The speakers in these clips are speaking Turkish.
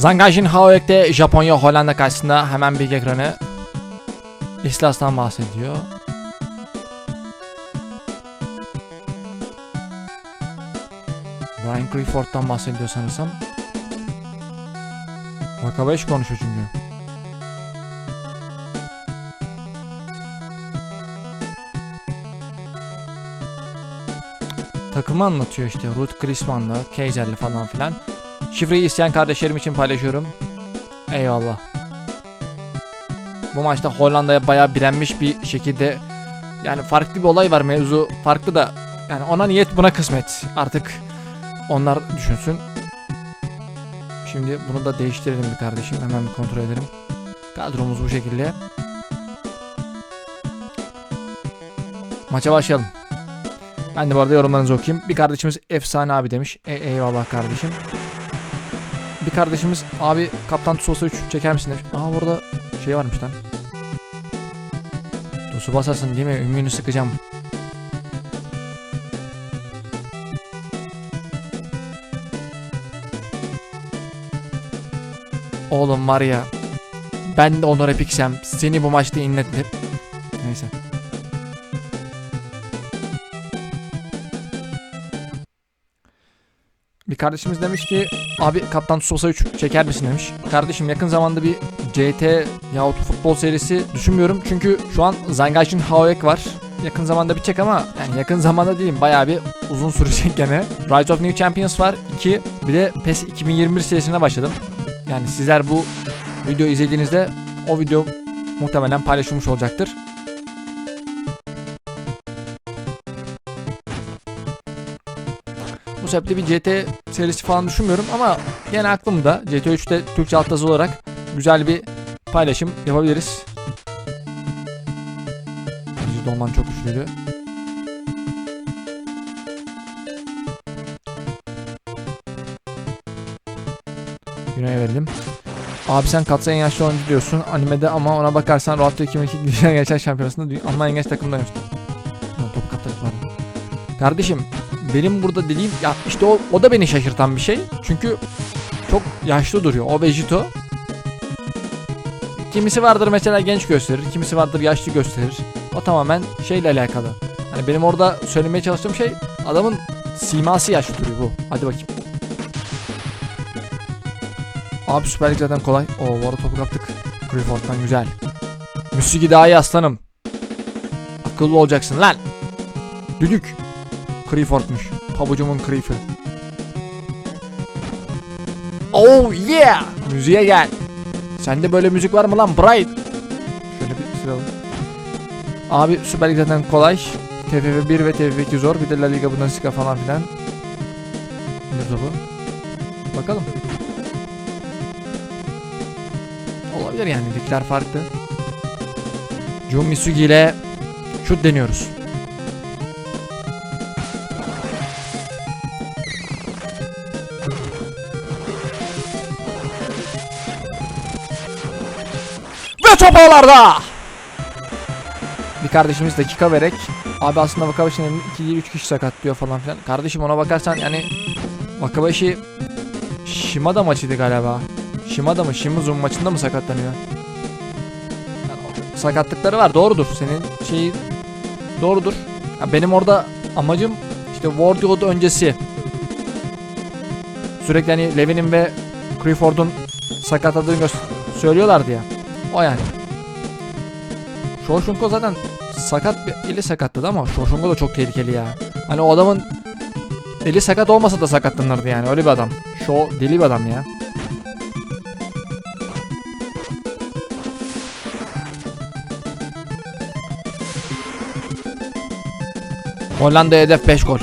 Zangajin Haoek'te Japonya Hollanda karşısında hemen bir ekranı İslas'tan bahsediyor. Brian Clifford'dan bahsediyor sanırsam. Wakabayashi konuşuyor çünkü. Takımı anlatıyor işte. Ruth Grisman'la, Kaiser'li falan filan. Şifreyi isteyen kardeşlerim için paylaşıyorum. Eyvallah. Bu maçta Hollanda'ya bayağı bilenmiş bir şekilde yani farklı bir olay var mevzu farklı da yani ona niyet buna kısmet artık onlar düşünsün. Şimdi bunu da değiştirelim bir kardeşim hemen bir kontrol edelim. Kadromuz bu şekilde. Maça başlayalım. Ben de bu arada yorumlarınızı okuyayım. Bir kardeşimiz efsane abi demiş. E eyvallah kardeşim. Bir kardeşimiz abi Kaptan Tsubasa 3 çeker misin demiş. Aa burada şey varmış lan. Tsubasa'sın değil mi? Ümüğünü sıkacağım. Oğlum var ya. Ben de Onur Epiksem. Seni bu maçta inlettim. Neyse. Bir kardeşimiz demiş ki abi Kaptan Tsubasa 3 çeker misin demiş. Kardeşim yakın zamanda bir CT yahut futbol serisi düşünmüyorum. Çünkü şu an Zangaijin Haoek var. Yakın zamanda bitecek ama yani yakın zamanda değilim. Bayağı bir uzun sürecek gene. Rise of New Champions var 2. Bir de PES 2021 serisine başladım. Yani sizler bu videoyu izlediğinizde o video muhtemelen paylaşılmış olacaktır. Sebeple bir CT serisi falan düşünmüyorum ama yine aklımda CT 3'te Türkçe alt yazı olarak güzel bir paylaşım yapabiliriz. Birinci dolman çok güçlüydü. Güney'e verelim. Abi sen Katsa en yaşlı oyuncu diyorsun animede ama ona bakarsan Road 2002 Dünya Gençler Şampiyonası'nda Almanya Genç takımdaymıştı. Ha, Top var. Kardeşim benim burada dediğim ya işte o, o da beni şaşırtan bir şey. Çünkü çok yaşlı duruyor. O Vegito. Kimisi vardır mesela genç gösterir, kimisi vardır yaşlı gösterir. O tamamen şeyle alakalı. Hani benim orada söylemeye çalıştığım şey adamın siması yaşlı duruyor bu. Hadi bakayım. Abi Süper Lig zaten kolay. Oo bu arada topu kaptık. Clifford'dan güzel. Müsigi daha iyi aslanım. Akıllı olacaksın lan. Düdük. Clifford'muş. Pabucumun Clifford. Oh yeah! Müziğe gel. Sende böyle müzik var mı lan Bright? Şöyle bir sıralım. Abi Süper Lig zaten kolay. TFF 1 ve TFF 2 zor. Bir de La Liga Bundesliga falan filan. İndir topu. Bakalım. Olabilir yani ligler farklı. Jun Misugi ile şut deniyoruz. Ağlarda. Bir kardeşimiz dakika vererek abi aslında Wakabayashi'nin 2 değil 3 kişi sakatlıyor falan filan. Kardeşim ona bakarsan yani Wakabayashi Shimada maçıydı galiba. Shimada mı Shimizu maçında mı sakatlanıyor? Yani sakatlıkları var doğrudur. Senin şeyi doğrudur. Ya benim orada amacım işte Wardiod öncesi sürekli hani Levin'in ve Clifford'un sakatladığını söylüyorlardı ya. O yani. Shoshunko zaten sakat bir eli sakatladı ama Shoshunko da çok tehlikeli ya. Hani o adamın eli sakat olmasa da sakatlanırdı yani öyle bir adam. Şu deli bir adam ya. Hollanda hedef 5 gol.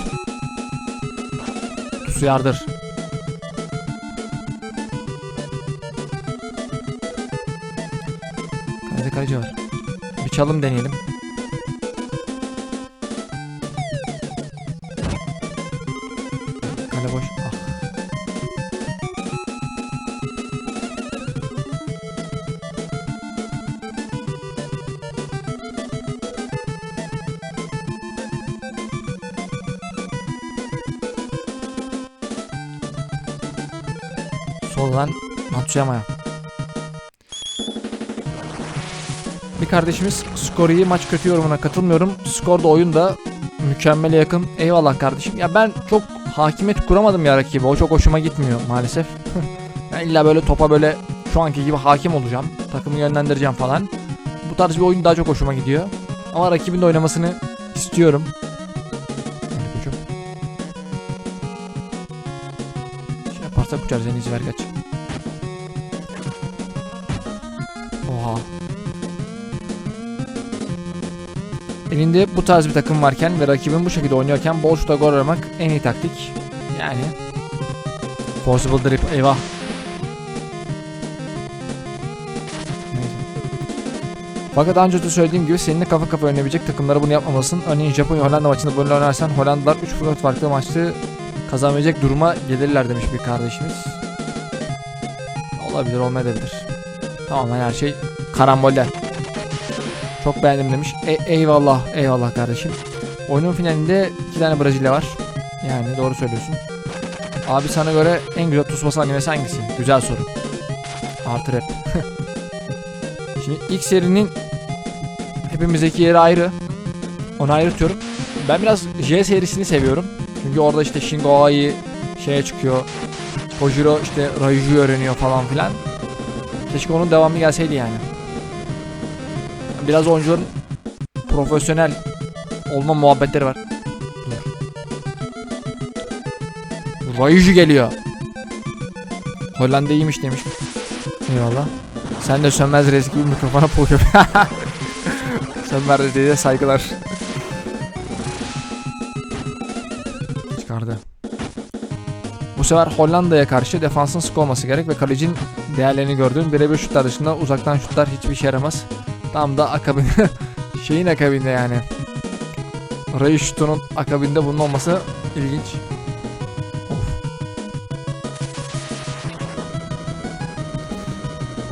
Tusu yardır. Çalım deneyelim. Kale boş. Ah. Soldan Matsuyama'ya. Bir kardeşimiz skor iyi maç kötü yorumuna katılmıyorum. Skor da oyun da mükemmele yakın. Eyvallah kardeşim. Ya ben çok hakimiyet kuramadım ya rakibe. O çok hoşuma gitmiyor maalesef. ben illa böyle topa böyle şu anki gibi hakim olacağım. Takımı yönlendireceğim falan. Bu tarz bir oyun daha çok hoşuma gidiyor. Ama rakibin de oynamasını istiyorum. Şey yaparsak uçarız en iyisi Elinde bu tarz bir takım varken ve rakibin bu şekilde oynuyorken bol şuta gol aramak en iyi taktik. Yani. Forcible drip eyvah. Fakat daha önce de söylediğim gibi seninle kafa kafa oynayabilecek takımlara bunu yapmamalısın. Örneğin Japonya Hollanda maçında böyle oynarsan Hollandalılar 3-4 farklı maçta kazanabilecek duruma gelirler demiş bir kardeşimiz. Olabilir olmayabilir. Tamamen her şey karamboller. Çok beğendim demiş. E- eyvallah eyvallah kardeşim. Oyunun finalinde iki tane Brezilya var. Yani doğru söylüyorsun. Abi sana göre en güzel Tsubasa animesi hangisi? Güzel soru. Artı rap. Şimdi ilk serinin hepimizdeki yeri ayrı. Onu ayrı tutuyorum. Ben biraz J serisini seviyorum. Çünkü orada işte Shingo Aoi şeye çıkıyor. Kojiro işte Raiju'yu öğreniyor falan filan. Keşke onun devamı gelseydi yani. Biraz oyuncuların profesyonel olma muhabbetleri var. Dur. Raiju geliyor. Hollanda iyiymiş demiş. Eyvallah. Sen de Sönmez Reis gibi mikrofona poğuyor. Sönmez Reis'e saygılar. Çıkardı. Bu sefer Hollanda'ya karşı defansın sık olması gerek ve kalecinin değerlerini gördüğün birebir şutlar dışında uzaktan şutlar hiçbir işe yaramaz. Tam da akabinde şeyin akabinde yani. Ray akabinde bunun olması ilginç.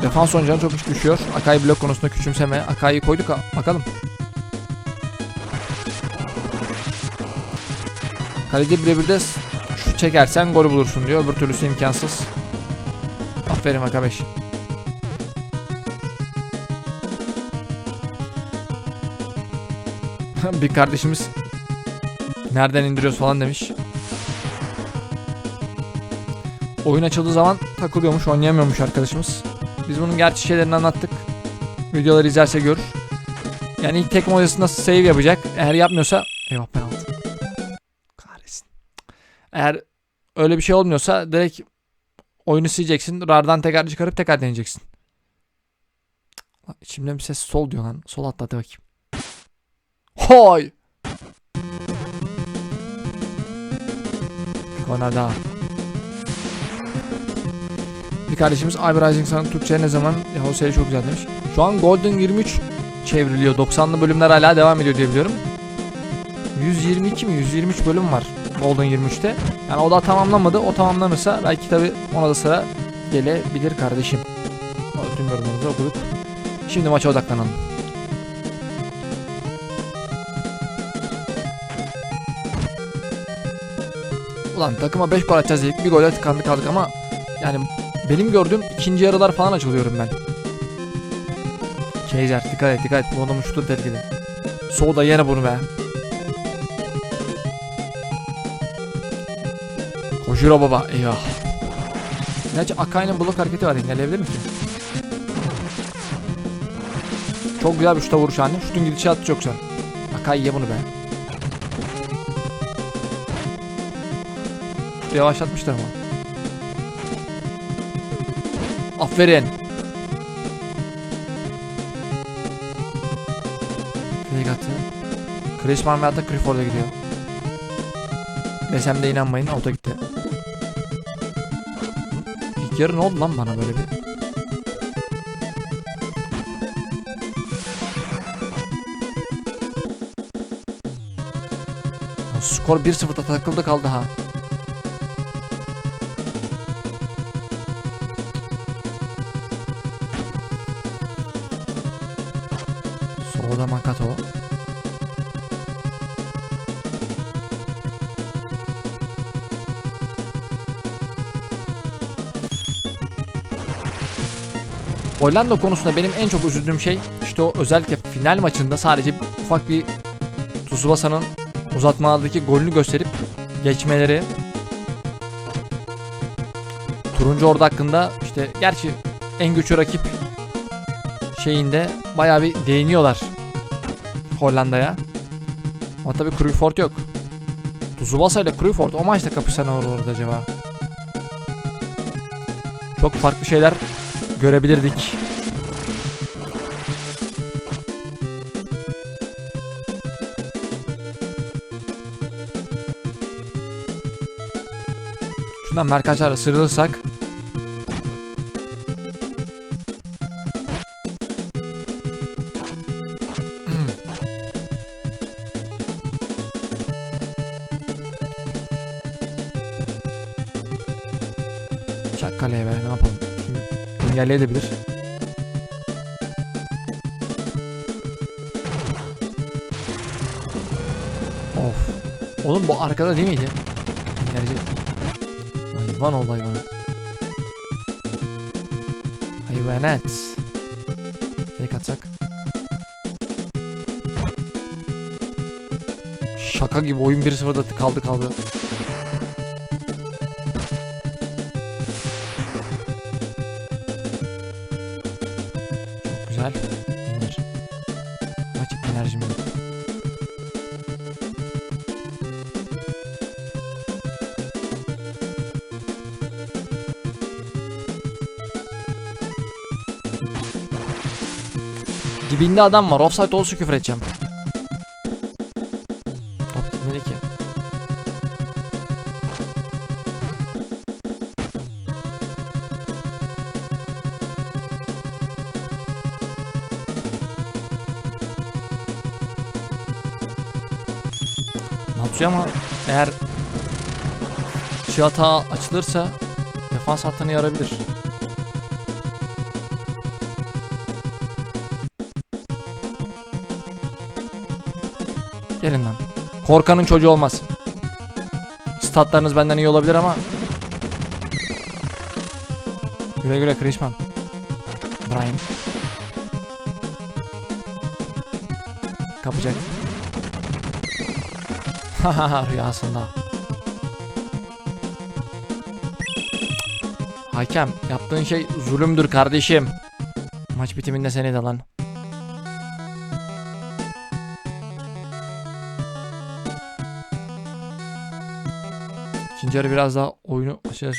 Defans oyuncuları çok iş düşüyor. Akai blok konusunda küçümseme. Akai'yi koyduk bakalım. Kaleci birebir de şu çekersen gol bulursun diyor. Öbür türlüsü imkansız. Aferin Akabeş. Bir kardeşimiz nereden indiriyoruz falan demiş. Oyun açıldığı zaman takılıyormuş, oynayamıyormuş arkadaşımız. Biz bunun gerçek şeylerini anlattık. Videoları izlerse görür. Yani ilk tek modasında save yapacak. Eğer yapmıyorsa eyvah penaltı. Kahretsin. Eğer öyle bir şey olmuyorsa direkt oyunu sileceksin. Rardan tekrar çıkarıp tekrar deneyeceksin. İçimden bir ses sol diyor lan. Sol atla hadi bakayım. Korner daha. Bir kardeşimiz Albert Isaac'ın Türkçe ne zaman ya o seri çok güzel demiş. Şu an Golden 23 çevriliyor. 90'lı bölümler hala devam ediyor diye biliyorum. 122 mi? 123 bölüm var Golden 23'te. Yani o da tamamlamadı. O tamamlanırsa belki tabi ona da sıra gelebilir kardeşim. Tüm yorumlarımızı okuduk. Şimdi maça odaklanalım. Ulan takıma 5 gol atacağız dedik. Bir gole tıkandık kaldık ama yani benim gördüğüm ikinci yarılar falan açılıyorum ben. Kaiser dikkat et dikkat et. Bu adamın şutu tehlikeli. Soğuda yine bunu be. Kojiro baba eyvah. Gerçi Akai'nin blok hareketi var engelleyebilir mi ki? Çok güzel bir şuta vuruş anne. Şutun gidişatı çok güzel. Akai ye bunu be. Yavaşlatmışlar ama. Aferin. Fake attı. Chris Marmelatta Clifford'a gidiyor. Desem de inanmayın auto gitti. İlk yarı ne oldu lan bana böyle bir? Skor 1-0'da takıldı kaldı ha. Hollanda konusunda benim en çok üzüldüğüm şey işte o özellikle final maçında sadece ufak bir Tsubasa'nın uzatmalardaki golünü gösterip geçmeleri. Turuncu Ordu hakkında işte gerçi en güçlü rakip şeyinde bayağı bir değiniyorlar Hollanda'ya. Ama tabii Cruyfford yok. Tsubasa ile Cruyfford o maçta kapışsa ne olurdu acaba? Çok farklı şeyler görebilirdik. Şundan merkaçlarla sıyrılırsak engelleyebilir. Of. Oğlum bu arkada değil miydi? Engelleyecek. Hayvan ol hayvan. Hayvanet. Fake atsak. Şaka gibi oyun 1-0'da kaldı kaldı. Güzel. İndir. Maç enerjim. Dibinde adam var. Offside olsa küfür edeceğim. Eğer şey hata açılırsa defans hattını yarabilir. Gelin lan. Korkanın çocuğu olmaz. Statlarınız benden iyi olabilir ama Güle güle Krishman. Brian. Kapacak. Hahaha rüyasında. Hakem yaptığın şey zulümdür kardeşim. Maç bitiminde seni de lan. İkinci biraz daha oyunu açacağız.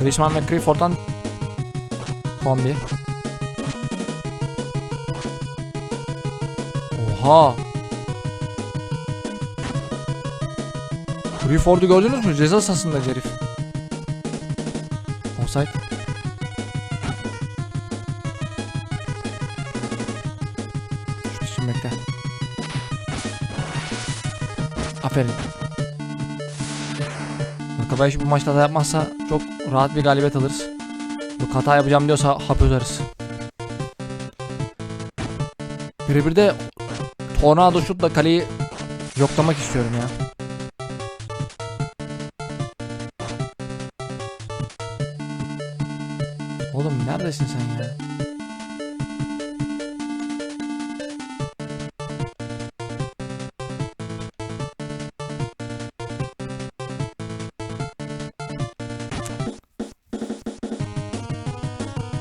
Griezmann ve Clifford'dan kombi. Oha. Clifford'u gördünüz mü? Ceza sahasında herif. Offside. Şu düşünmekte. Aferin. Wakabayashi bu maçta hata yapmazsa çok rahat bir galibiyet alırız. Yok hata yapacağım diyorsa hap özeriz. Birebir de tornado şutla kaleyi yoklamak istiyorum ya. Oğlum neredesin sen ya?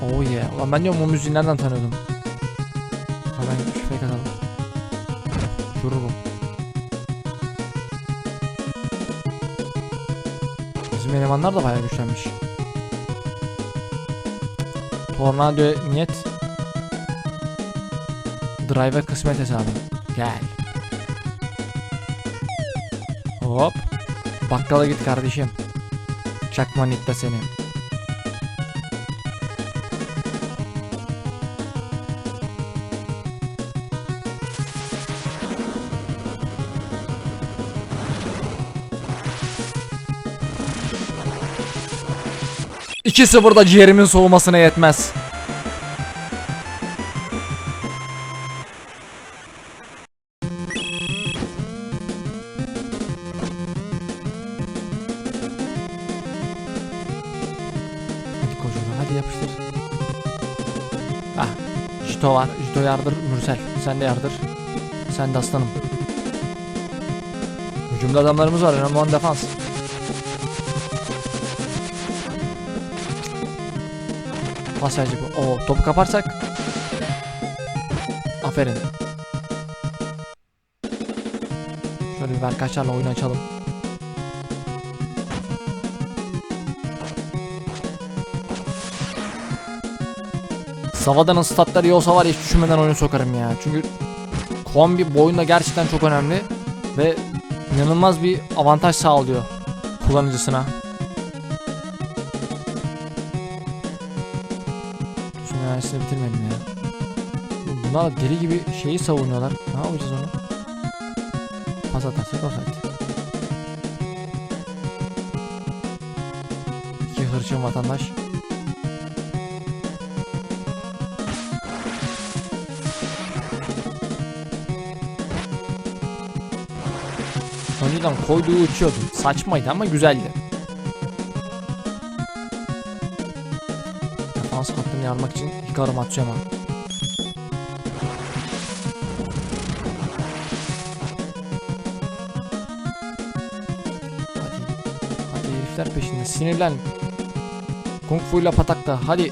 Oh yeah. Ulan ben diyorum bu müziği nereden tanıyordum? Elemanlar da bayağı güçlenmiş. Tornado niyet. Drive kısmet hesabı. Gel. Hop. Bakkala git kardeşim. Çakma nitte seni. 2-0'da ciğerimin soğumasına yetmez. Hadi koşun hadi yapıştır. Ah Jito var. Jito yardır Mürsel. Sen de yardır. Sen de aslanım. Hücumda adamlarımız var. Önemli olan defans. Verecek bu. Oo, topu kaparsak. Aferin. Şöyle bir Berkaçlarla oyun açalım. Savada'nın statları iyi olsa var hiç düşünmeden oyunu sokarım ya. Çünkü kombi bu oyunda gerçekten çok önemli ve inanılmaz bir avantaj sağlıyor kullanıcısına. Enerjisini bitirmedim ya. Bunlar deli gibi şeyi savunuyorlar. Ne yapacağız onu? Pas atarsak olsaydı. İki hırçın vatandaş. Önceden koyduğu uçuyordu. Saçmaydı ama güzeldi. Hattını yarmak için Hikaru Matsuyama. Hadi. Hadi herifler peşinde. Sinirlen. Kung Fu ile patakta. Hadi. Eyvah.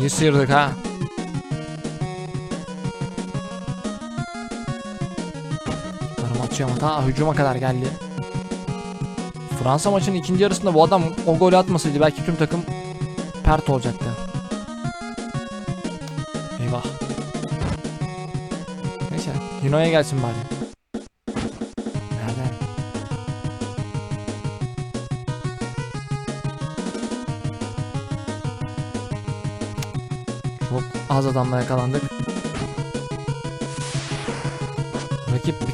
İyi sıyırdık ha. Atıyor ama ta hücuma kadar geldi. Fransa maçının ikinci yarısında bu adam o golü atmasaydı belki tüm takım pert olacaktı. Eyvah. Neyse. Hino'ya gelsin bari. Nerede? Çok az adamla yakalandık.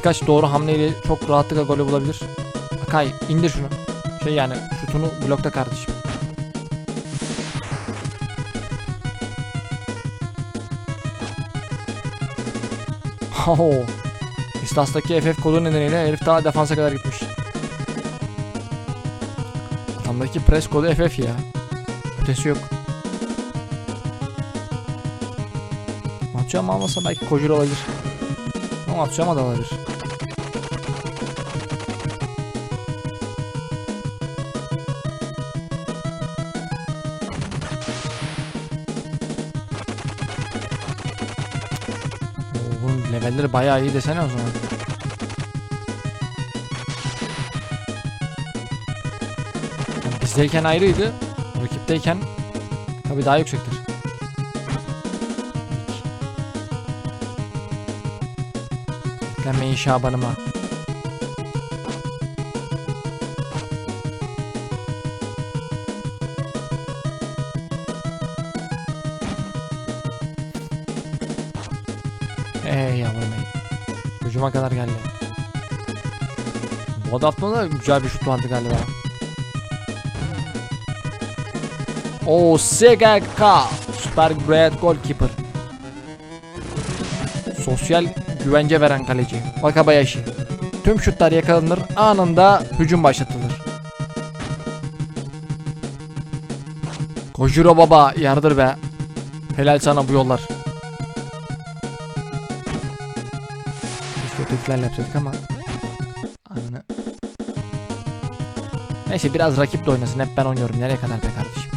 Birkaç doğru hamleyle çok rahatlıkla golü bulabilir. Akay indir şunu. Şey yani şutunu blokta kardeşim. Ho. İstas'taki FF kodu nedeniyle herif daha defansa kadar gitmiş. Adamdaki pres kodu FF ya. Ötesi yok. Matsuyama almasa belki Kojiro olabilir. Ama Matsuyama da olabilir. Levelleri bayağı iyi desene o zaman. Yani bizdeyken ayrıydı. Rakipteyken tabii daha yüksektir. Yüklenmeyin Şaban'ıma. Ey. Hücuma kadar geldi. Bu adaptında da güzel bir şut vardı galiba. O SGK Süper Great Goalkeeper. Sosyal güvence veren kaleci. Wakabayashi. Tüm şutlar yakalanır, anında hücum başlatılır. Kojiro baba yardır be. Helal sana bu yollar. Ötekilerle yapsaydık ama. Ananı. Neyse biraz rakip de oynasın. Hep ben oynuyorum. Nereye kadar be kardeşim?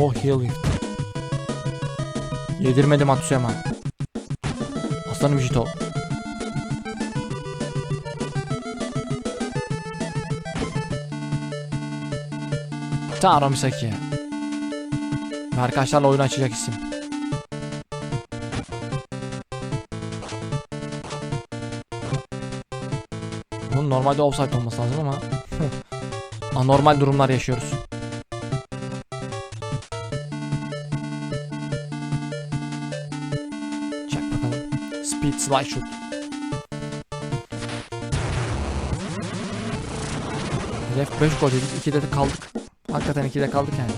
Oh heel lift. Yedirmedim Matsuyama. Aslanım Jito. Taro Misaki. Ve Arkadaşlarla oyun açacak isim. Bunun normalde offside olması lazım ama anormal durumlar yaşıyoruz. Çak bakalım. Speed slide shoot. Hedef 5 gol dedik. 2'de de kaldık. Hakikaten 2'de kaldık yani.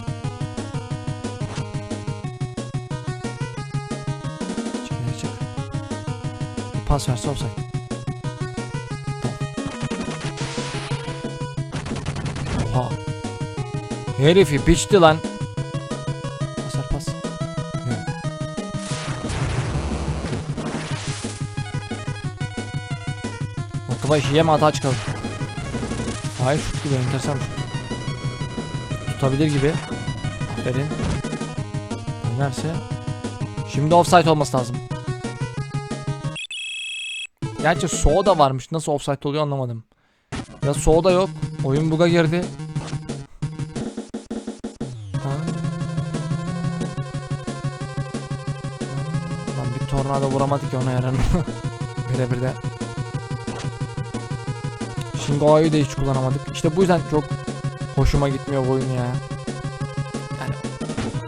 Çık çık. Pas verse offside. Oha. Herifi piçti lan. Pasar pas. Yok. Bakıba işi yeme hata çıkalım. Hayır şut gibi enteresan. Tutabilir gibi. Aferin. Dönerse. Şimdi offside olması lazım. Gerçi soğuda varmış. Nasıl offside oluyor anlamadım. Ya soğuda yok. Oyun buga girdi. Lan bir tornado vuramadık ki ona yaran. Birebir de. Shingo'yu da hiç kullanamadık. İşte bu yüzden çok hoşuma gitmiyor bu oyun ya. Yani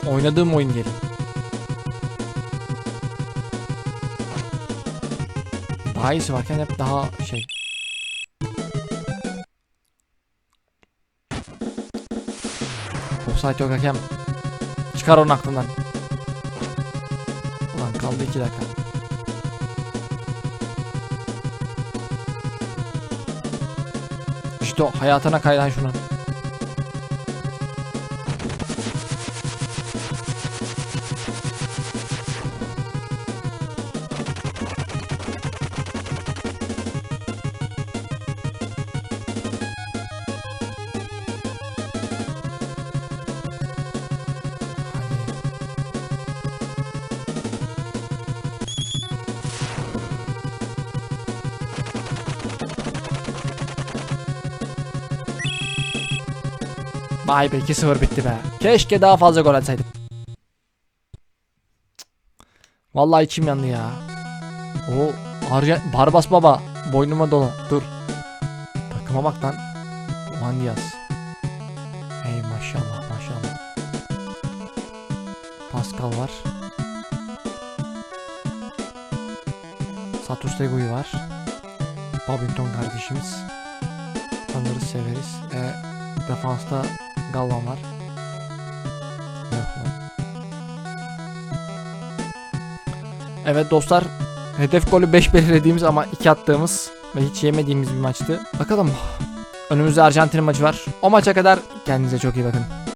oynadığım oyun diyelim. Daha iyisi varken hep daha şey. Offside yok hakem. Çıkar onun aklından. Ulan kaldı 2 dakika. İşte o hayatına kaydan şunu. Vay be 2-0 bitti be. Keşke daha fazla gol atsaydık. Cık. Vallahi içim yandı ya. O Arja Barbas baba boynuma dola. Dur. Takıma bak lan. Diaz. Hey maşallah maşallah. Pascal var. Satus Tegu'yu var. Babington kardeşimiz. Tanırız severiz. E, defansta Galvan var. Evet dostlar. Hedef golü 5 belirlediğimiz ama 2 attığımız ve hiç yemediğimiz bir maçtı. Bakalım. Önümüzde Arjantin maçı var. O maça kadar kendinize çok iyi bakın.